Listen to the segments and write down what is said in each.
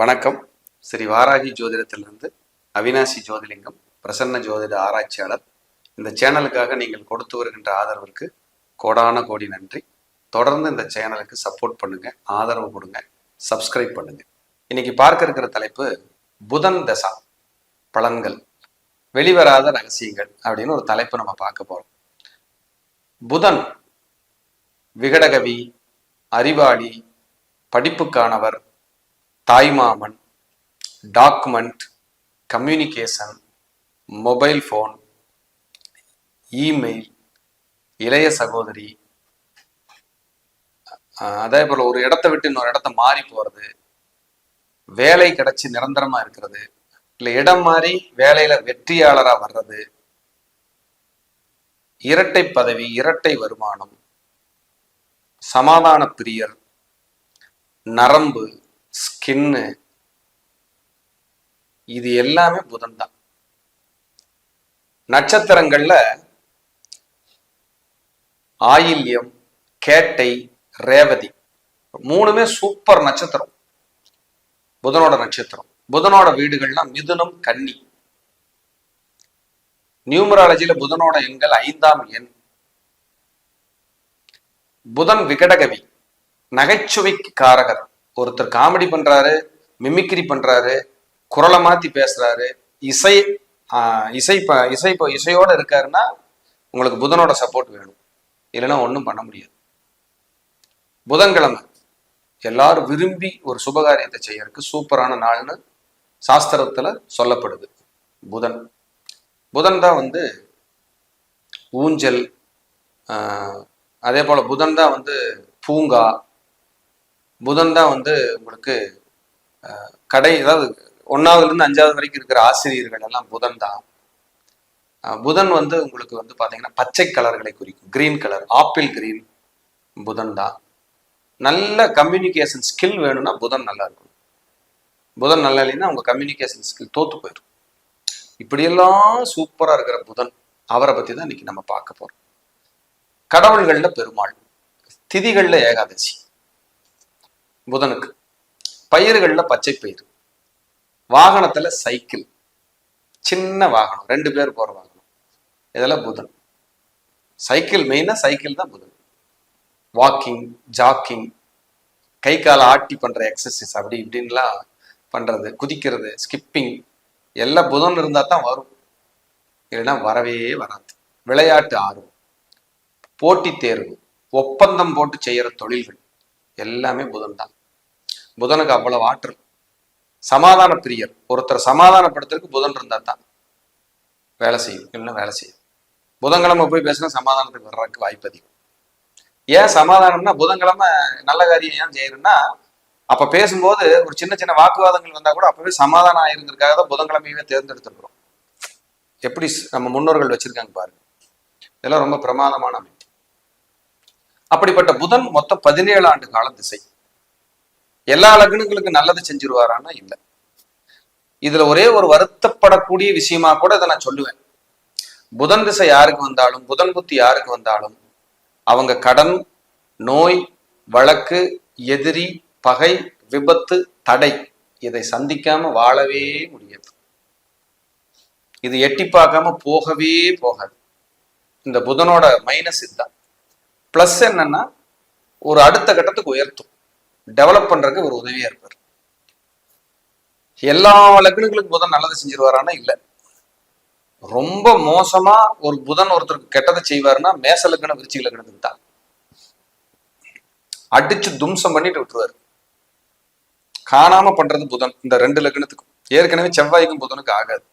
வணக்கம். ஸ்ரீ வாராகி ஜோதிடத்திலிருந்து அவினாசி ஜோதிலிங்கம் பிரசன்ன ஜோதிட ஆராய்ச்சியாளர். இந்த சேனலுக்காக நீங்கள் கொடுத்து வருகின்ற ஆதரவிற்கு கோடான கோடி நன்றி. தொடர்ந்து இந்த சேனலுக்கு சப்போர்ட் பண்ணுங்க ஆதரவு கொடுங்க சப்ஸ்கிரைப் பண்ணுங்க. இன்னைக்கு பார்க்க இருக்கிற தலைப்பு புதன் தசா பலன்கள் வெளிவராத ரகசியங்கள் அப்படின்னு ஒரு தலைப்பு நம்ம பார்க்க போறோம். புதன் விகடகவி அறிவாளி படிப்புக்கானவர் தாய்மாமன் document communication mobile phone email இளைய சகோதரி அதே போல் ஒரு இடத்த விட்டு இன்னொரு இடத்த மாறி போகிறது வேலை கிடைச்சி நிரந்தரமாக இருக்கிறது இல்லை இடம் மாறி வேலையில் வெற்றியாளராக வர்றது இரட்டை பதவி இரட்டை வருமானம் சமாதான பிரியர் நரம்பு ஸ்கின்னு. இது எல்லாமே புதன் தான் நட்சத்திரங்கள்ல ஆயில்யம் கேட்டை ரேவதி மூணுமே சூப்பர் நட்சத்திரம். புதனோட நட்சத்திரம். புதனோட வீடுகள்லாம் மிதுனம் கன்னி. நியூமராலஜியில புதனோட எண்கள் ஐந்தாம் எண். புதன் விகடகவி நகைச்சுவைக்கு காரகர். ஒருத்தர் காமெடி பண்றாரு மிமிக்ரி பண்றாரு குரலை மாத்தி பேசுறாரு இசை இசை ப இசை இசையோட இருக்காருன்னா உங்களுக்கு புதனோட சப்போர்ட் வேணும். இல்லைன்னா ஒன்றும் பண்ண முடியாது. புதன்கிழமை எல்லாரும் விரும்பி ஒரு சுபகாரியத்தை செய்யறதுக்கு சூப்பரான நாள்னு சாஸ்திரத்துல சொல்லப்படுது. புதன். புதன் தான் வந்து ஊஞ்சல் அதே போல புதன் தான் வந்து பூங்கா புதன் தான் வந்து உங்களுக்கு கடை அதாவது ஒன்னாவதுல இருந்து அஞ்சாவது வரைக்கும் இருக்கிற ஆசிரியர்கள் எல்லாம் புதன் தான். புதன் வந்து உங்களுக்கு வந்து பாத்தீங்கன்னா பச்சை கலர்களை குறிக்கும். கிரீன் கலர் ஆப்பிள் கிரீன் புதன் தான். நல்ல கம்யூனிகேஷன் ஸ்கில் வேணும்னா புதன் நல்லா இருக்கும் புதன் நல்லா இல்லைன்னா உங்க கம்யூனிகேஷன் ஸ்கில் தோத்து போயிடும். இப்படியெல்லாம் சூப்பரா இருக்கிற புதன் அவரை பத்தி தான் இன்னைக்கு நம்ம பார்க்க போறோம். கடவுள்கள்ல பெருமாள் திதிகள்ல ஏகாதசி. புதனுக்கு. பயிர்கள்ல பச்சை பயிர் வாகனத்துல சைக்கிள் சின்ன வாகனம். ரெண்டு பேர் போற வாகனம். இதெல்லாம் புதன். சைக்கிள் மெயினா சைக்கிள் தான் புதன். வாக்கிங் ஜாக்கிங் கை காலை ஆட்டி பண்ற எக்ஸசைஸ் அப்படி இப்படின்லாம் பண்றது. குதிக்கிறது ஸ்கிப்பிங் எல்லாம் புதன் இருந்தா தான் வரும். இல்லைன்னா வரவே வராது. விளையாட்டு ஆர்வம். போட்டி தேர்வு. ஒப்பந்தம் போட்டு செய்யற தொழில்கள். எல்லாமே புதன் தான். புதனுக்கு அவ்வளவு ஆற்றல். சமாதான பிரியர். ஒருத்தர் சமாதானப்படுத்துறதுக்கு புதன் இருந்தா தான் வேலை செய்யும். இல்லைன்னா வேலை செய்யும் புதன்கிழமை போய் பேசினா சமாதானத்துக்கு வர்றதுக்கு வாய்ப்பு அதிகம். ஏன் சமாதானம்னா புதன்கிழமை நல்ல காரியம் ஏன் செய்யணும்னா அப்ப பேசும்போது ஒரு சின்ன சின்ன வாக்குவாதங்கள் வந்தா கூட அப்பவே சமாதானம் ஆயிருங்கிறதுக்காக தான் புதன்கிழமையுமே தேர்ந்தெடுத்திருக்கிறோம். எப்படி நம்ம முன்னோர்கள் வச்சிருக்காங்க பாருங்க. இதெல்லாம் ரொம்ப பிரமாதமான அமைப்பு. அப்படிப்பட்ட புதன் மொத்தம் பதினேழு ஆண்டு கால திசை. எல்லா லக்னங்களுக்கு நல்லது செஞ்சிருவாரான்னா இல்ல. இதுல ஒரே ஒரு வருத்தப்படக்கூடிய விஷயமா கூட இதை நான் சொல்லுவேன். புதன் திசை யாருக்கு வந்தாலும் புதன் புத்தி யாருக்கு வந்தாலும் அவங்க கடன் நோய் வழக்கு எதிரி பகை விபத்து தடை இதை சந்திக்காம வாழவே முடியாது. இது எட்டி பார்க்காம போகவே போகாது. இந்த புதனோட மைனஸ் இதுதான். பிளஸ் என்னன்னா ஒரு அடுத்த கட்டத்துக்கு உயர்த்தும். டெவலப் பண்றதுக்கு ஒரு உதவியா இருப்பார். எல்லா லக்னங்களுக்கும் புதன் நல்லது செஞ்சிருவாரானா இல்ல. ரொம்ப மோசமா ஒரு புதன் ஒருத்தருக்கு கெட்டதை செய்வாருன்னா மேச லக்னம் விருச்சிக லக்னத்துக்கு தான். அடிச்சு தும்சம் பண்ணிட்டு விட்டுருவாரு. காணாம பண்றது புதன் இந்த ரெண்டு லக்னத்துக்கும். ஏற்கனவே செவ்வாய்க்கும் புதனுக்கு ஆகாது.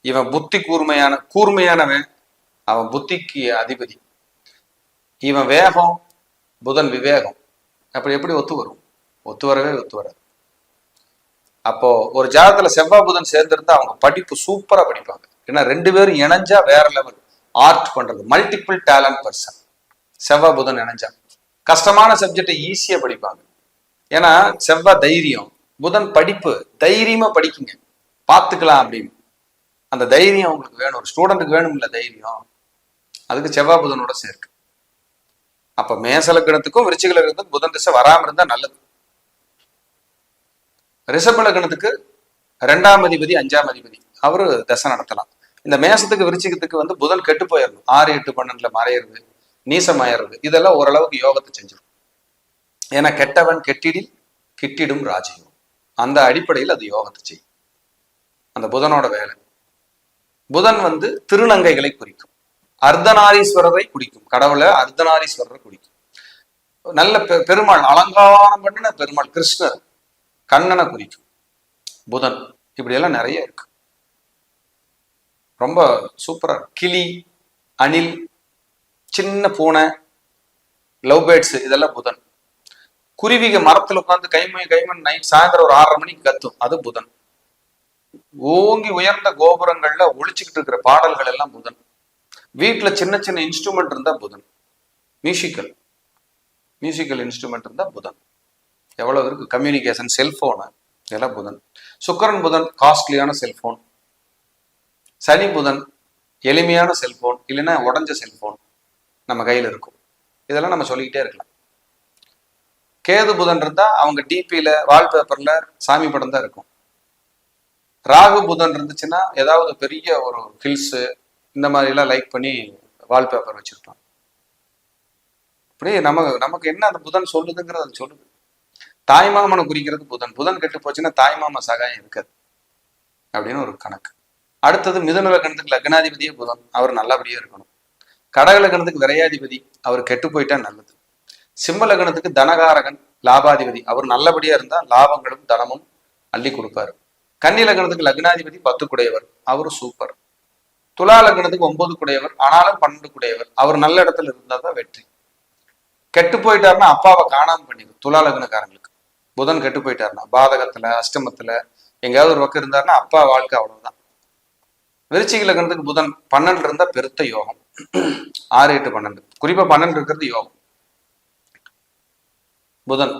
இவன் புத்தி கூர்மையான கூர்மையானவன். அவன் புத்திக்கு அதிபதி. இவன் வேகம் புதன் விவேகம். அப்படி எப்படி ஒத்து வரும்? ஒத்து வரவே ஒத்து வராது. அப்போ ஒரு ஜாதகத்துல செவ்வாய் புதன் சேர்ந்திருந்தா அவங்க படிப்பு சூப்பரா படிப்பாங்க. ஏன்னா ரெண்டு பேரும் இணைஞ்சா வேற லெவல் ஆர்ட் பண்றது. மல்டிபிள் டேலண்ட் பர்சன் செவ்வாய் புதன் இணைஞ்சா. கஷ்டமான சப்ஜெக்டை ஈஸியா படிப்பாங்க. ஏன்னா செவ்வாய் தைரியம். புதன் படிப்பு. தைரியமா படிக்குங்க. பார்த்துக்கலாம் அப்படின்னு. அந்த தைரியம் உங்களுக்கு வேணும். ஒரு ஸ்டூடெண்ட்டுக்கு வேணும்ல தைரியம். அதுக்கு செவ்வாய் புதனோட சேர்க்கு. அப்ப மேசல கிணத்துக்கும் விருச்சிக புதன் திசை வராம இருந்தா நல்லது. ரிஷப லக்னத்துக்கு ரெண்டாம் அதிபதி அஞ்சாம் அதிபதி. அவரு தசை நடத்தலாம். இந்த மேசத்துக்கு விருச்சிகத்துக்கு வந்து புதன் கெட்டு போயிடணும் ஆறு எட்டு பன்னெண்டுல மறையிறது நீசமாயிறது இதெல்லாம் ஓரளவுக்கு யோகத்தை செஞ்சிடும். ஏன்னா கெட்டவன் கெட்டிடில் கிட்டிடும் ராஜயோகம். அந்த அடிப்படையில் அது யோகத்தை செய்யும். அந்த புதனோட வேலை. புதன் வந்து திருநங்கைகளை குறிக்கும். அர்த்தநாரீஸ்வரரை குறிக்கும். கடவுளை அர்த்தநாரீஸ்வரரை குறிக்கும். நல்ல பெ- பெருமாள் அலங்காரம் பண்ணின பெருமாள் கிருஷ்ணர். கண்ணனை குறிக்கும். புதன். இப்படியெல்லாம் நிறைய இருக்கு. ரொம்ப சூப்பரா கிளி அணில் சின்ன பூனை லவ் பேர்ட்ஸ் இதெல்லாம் புதன். குருவிக மரத்துல உட்காந்து கைமை கைமன் நைட் சாயந்தரம் ஒரு ஆறரை மணிக்கு கத்தும். அது புதன். ஓங்கி உயர்ந்த கோபுரங்கள்ல ஒழிச்சுக்கிட்டு இருக்கிற பாடல்கள் எல்லாம் புதன். வீட்டுல சின்ன சின்ன இன்ஸ்ட்ருமெண்ட் இருந்தா புதன். மியூசிக்கல் மியூசிக்கல் இன்ஸ்ட்ருமெண்ட் இருந்தா புதன். எவ்வளவு இருக்கு? கம்யூனிகேஷன் செல்போனு இதெல்லாம் புதன். சுக்கரன் புதன் காஸ்ட்லியான செல்போன் சனி புதன் எளிமையான செல்போன் இல்லைன்னா உடஞ்ச செல்போன் நம்ம கையில் இருக்கும். இதெல்லாம் நம்ம சொல்லிக்கிட்டே இருக்கலாம். கேது புதன் இருந்தா அவங்க டிபியில் வால்பேப்பர்ல சாமி படம் தான் இருக்கும். ராகு புதன் இருந்துச்சுன்னா ஏதாவது பெரிய ஒரு ஹில்ஸு இந்த மாதிரி எல்லாம் லைக் பண்ணி வால்பேப்பர் வச்சுருப்பாங்க அப்படியே நம்ம நமக்கு என்ன அந்த புதன் சொல்லுதுங்கிறது அது சொல்லுது. தாய்மாமனை குறிக்கிறது புதன். புதன் கெட்டு போச்சுன்னா தாய்மாமா சகாயம் இருக்காது. அப்படின்னு ஒரு கணக்கு. அடுத்தது மிதுன லக்னத்துக்கு லக்னாதிபதியே புதன். அவர் நல்லபடியா இருக்கணும். கடக லக்னத்துக்கு விரையாதிபதி. அவர் கெட்டு போயிட்டா நல்லது. சிம்ம லக்னத்துக்கு தனகாரகன் லாபாதிபதி. அவர் நல்லபடியா இருந்தா லாபங்களும் தனமும் அள்ளி கொடுப்பாரு. கன்னி லக்னத்துக்கு லக்னாதிபதி பத்து குடையவர். அவர் சூப்பர் துலா லக்னத்துக்கு ஒன்பது குடையவர். ஆனாலும் பன்னெண்டு குடையவர். அவர் நல்ல இடத்துல இருந்தா தான் வெற்றி. கெட்டு போயிட்டாருன்னா அப்பாவை காணாம பண்ணிடும் துலா லக்னக்காரங்களுக்கு. புதன் கெட்டு போயிட்டாருன்னா பாதகத்துல அஷ்டமத்துல எங்கேயாவது ஒரு பக்கம் இருந்தாருன்னா அப்பா வாழ்க்கை அவ்வளவுதான். விருச்சிக லக்னத்துக்கு புதன் பன்னெண்டு இருந்தா பெருத்த யோகம். ஆறு எட்டு பன்னெண்டு. குறிப்பா பன்னெண்டு இருக்கிறது யோகம். புதன்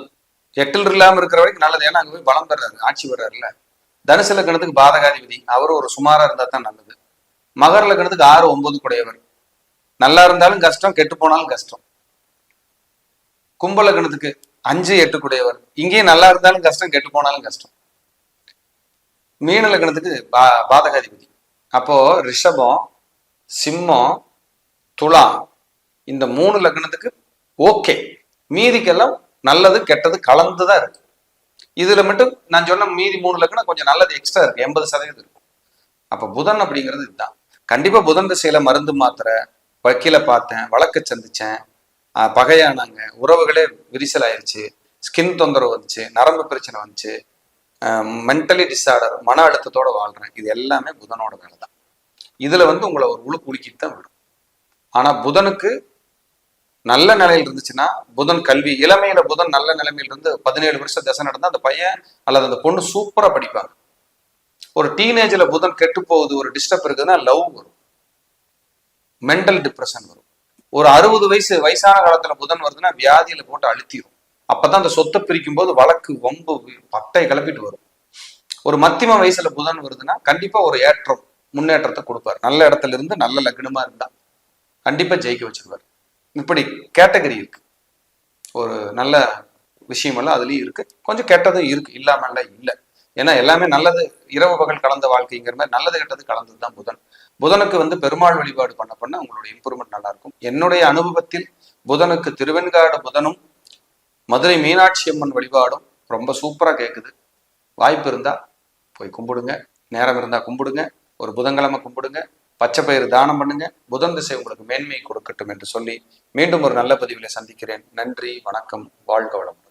எட்டில் இல்லாம இருக்கிற வரைக்கும் நல்லது. ஏன்னா அங்க போய் பலம் பெறாரு ஆட்சி வர்றாருல்ல தனுசு லக்னத்துக்கு பாதகாதிபதி. அவரும் ஒரு சுமாரா இருந்தா தான் நல்லது. மகர லக்னத்துக்கு ஆறு ஒன்பது குடையவர். நல்லா இருந்தாலும் கஷ்டம் கெட்டு போனாலும் கஷ்டம். கும்ப லக்னத்துக்கு அஞ்சு எட்டுக்குடையவர். இங்கேயும் நல்லா இருந்தாலும் கஷ்டம் கெட்டு போனாலும் கஷ்டம். மீன லக்னத்துக்கு பா பாதகாதிபதி. அப்போ ரிஷபம் சிம்மம் துலாம் இந்த மூணு லக்னத்துக்கு ஓகே. மீதிக்கெல்லாம் நல்லது கெட்டது கலந்து தான் இருக்கு. இதுல மட்டும் நான் சொன்ன மீதி மூணு லக்னம் கொஞ்சம் நல்லது எக்ஸ்ட்ரா இருக்கு எண்பது சதவீதம் இருக்கும் அப்ப புதன் அப்படிங்கிறது இதுதான். கண்டிப்பா புதன் திசையில மருந்து மாத்திரை வக்கீல பார்த்தேன் வழக்க சந்திச்சேன் பகையானாங்க. உறவுகளே விரிசல் ஆயிடுச்சு ஸ்கின் தொந்தரவு வந்துச்சு. நரம்பு பிரச்சனை வந்துச்சு. மென்டலி டிஸார்டர் மன அழுத்தத்தோட வாழ்றேன். இது எல்லாமே புதனோட வேலை தான். இதுல வந்து உங்களை ஒரு உழு குலுக்கிட்டு தான் விடும். ஆனா புதனுக்கு நல்ல நிலையில் இருந்துச்சுன்னா புதன் கல்வி இளமையில புதன் நல்ல நிலைமையில இருந்து பதினேழு வருஷம் தசை நடந்தா அந்த பையன் அல்லது அந்த பொண்ணு சூப்பரா படிப்பாங்க. ஒரு டீனேஜ்ல புதன் கெட்டு போகுது ஒரு டிஸ்டர்ப் இருக்குதுன்னா லவ் வரும். மென்டல் டிப்ரெஷன் வரும். ஒரு அறுபது வயசு வயசான காலத்துல புதன் வருதுன்னா வியாதியில போட்டு அழுத்திடும் அப்பதான் அந்த சொத்தை பிரிக்கும் போது வழக்கு வம்பு பட்டை கிளப்பிட்டு வரும். ஒரு மத்தியம வயசுல புதன் வருதுன்னா கண்டிப்பா ஒரு ஏற்றம் முன்னேற்றத்தை கொடுப்பாரு. நல்ல இடத்துல இருந்து நல்ல லக்னமா இருந்தா கண்டிப்பா ஜெயிக்க வச்சிருவாரு. இப்படி கேட்டகரி இருக்கு. ஒரு நல்ல விஷயமெல்லாம் அதுலயும் இருக்கு. கொஞ்சம் கெட்டதும் இருக்கு. இல்லாமல்ல இல்லை. ஏன்னா எல்லாமே நல்லது இரவு பகல் கலந்த வாழ்க்கைங்கிற மாதிரி நல்லது கெட்டது கலந்தது தான் புதன். புதனுக்கு வந்து பெருமாள் வழிபாடு பண்ண பண்ண உங்களுடைய இம்ப்ரூவ்மெண்ட் நல்லா இருக்கும் என்னுடைய அனுபவத்தில் புதனுக்கு திருவெண்காடு புதனும் மதுரை மீனாட்சி அம்மன் வழிபாடும் ரொம்ப சூப்பராக கேட்குது வாய்ப்பு இருந்தால் போய் கும்பிடுங்க. நேரம் இருந்தால் கும்பிடுங்க. ஒரு புதன்கிழமை கும்பிடுங்க. பச்சை பயிறு தானம் பண்ணுங்க. புதன் திசை உங்களுக்கு மேன்மை கொடுக்கட்டும் என்று சொல்லி மீண்டும் ஒரு நல்ல பதிவில் சந்திக்கிறேன். நன்றி வணக்கம் வாழ்க வளம்